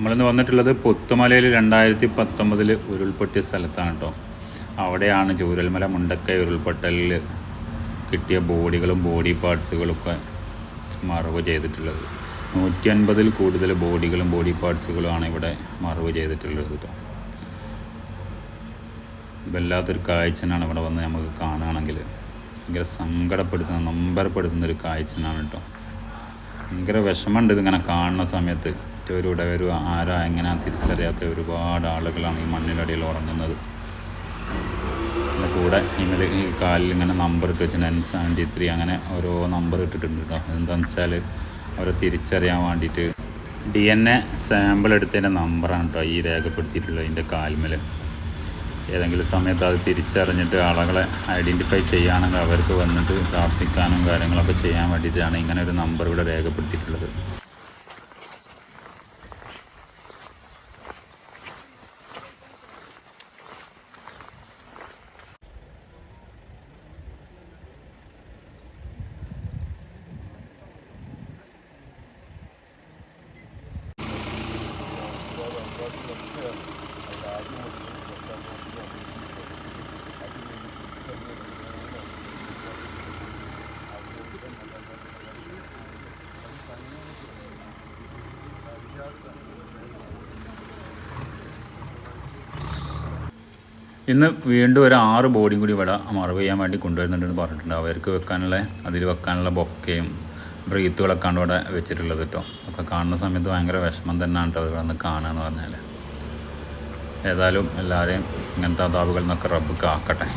നമ്മളിന്ന് വന്നിട്ടുള്ളത് പുത്തുമലയിൽ രണ്ടായിരത്തി പത്തൊമ്പതിൽ ഉരുൾപൊട്ടിയ സ്ഥലത്താണ് കേട്ടോ അവിടെയാണ് ചൂരൽമല മുണ്ടക്കൈ ഉരുൾപൊട്ടലിൽ കിട്ടിയ ബോഡികളും ബോഡി പാർട്സുകളൊക്കെ മറവ് ചെയ്തിട്ടുള്ളത്. നൂറ്റി അൻപതിൽ കൂടുതൽ ബോഡികളും ബോഡി പാർട്സുകളുമാണ് ഇവിടെ മറവ് ചെയ്തിട്ടുള്ളത് കേട്ടോ വല്ലാത്തൊരു കാഴ്ചനാണ് ഇവിടെ വന്ന് നമുക്ക് കാണുകയാണെങ്കിൽ ഭയങ്കര സങ്കടപ്പെടുത്തുന്ന നമ്പരപ്പെടുത്തുന്ന ഒരു കാഴ്ചനാണ് കേട്ടോ ഭയങ്കര വിഷമമുണ്ട് ഇതിങ്ങനെ കാണുന്ന സമയത്ത്. മറ്റവരുടെ ഒരു ആരാ എങ്ങനെ തിരിച്ചറിയാത്ത ഒരുപാട് ആളുകളാണ് ഈ മണ്ണിനടിയിൽ ഉറങ്ങുന്നത്. കൂടെ ഇന്നലെ ഈ കാലിൽ ഇങ്ങനെ നമ്പർ ഇട്ട് വെച്ച് നയൻ സെവന്റി ത്രീ അങ്ങനെ ഓരോ നമ്പർ ഇട്ടിട്ടുണ്ട് കേട്ടോ എന്താണെന്ന് വെച്ചാൽ അവരെ തിരിച്ചറിയാൻ വേണ്ടിയിട്ട് ഡി എൻ എ സാമ്പിൾ എടുത്തതിന്റെ നമ്പറാണ് കേട്ടോ ഈ രേഖപ്പെടുത്തിയിട്ടുള്ളത് ഇതിന്റെ കാൽമേൽ ഏതെങ്കിലും സമയത്ത് അത് തിരിച്ചറിഞ്ഞിട്ട് ആളുകളെ ഐഡന്റിഫൈ ചെയ്യുകയാണെങ്കിൽ അവർക്ക് വന്നിട്ട് പ്രാർത്ഥിക്കാനും കാര്യങ്ങളൊക്കെ ചെയ്യാൻ വേണ്ടിയിട്ടാണ് ഇങ്ങനെ ഒരു നമ്പർ ഇവിടെ രേഖപ്പെടുത്തിയിട്ടുള്ളത്. ഇന്ന് വീണ്ടും ഒരു ആറ് ബോഡി കൂടി ഇവിടെ മറവ് ചെയ്യാൻ വേണ്ടി കൊണ്ടുവരുന്നുണ്ടെന്ന് പറഞ്ഞിട്ടുണ്ട്. അവർക്ക് വെക്കാനുള്ള അതിൽ വെക്കാനുള്ള ബൊക്കയും ബ്രീത്തുകളൊക്കെ ആണ് ഇവിടെ വെച്ചിട്ടുള്ളത് കേട്ടോ. ഒക്കെ കാണുന്ന സമയത്ത് ഭയങ്കര വിഷമം തന്നെയാണ് കേട്ടോ. ഇവിടെ നിന്ന് കാണുകയെന്ന് പറഞ്ഞാൽ ഏതായാലും എല്ലാവരെയും ഇങ്ങനത്തെ അതാവുകളിൽ നിന്നൊക്കെ റബ്ബ് കാക്കട്ടെ.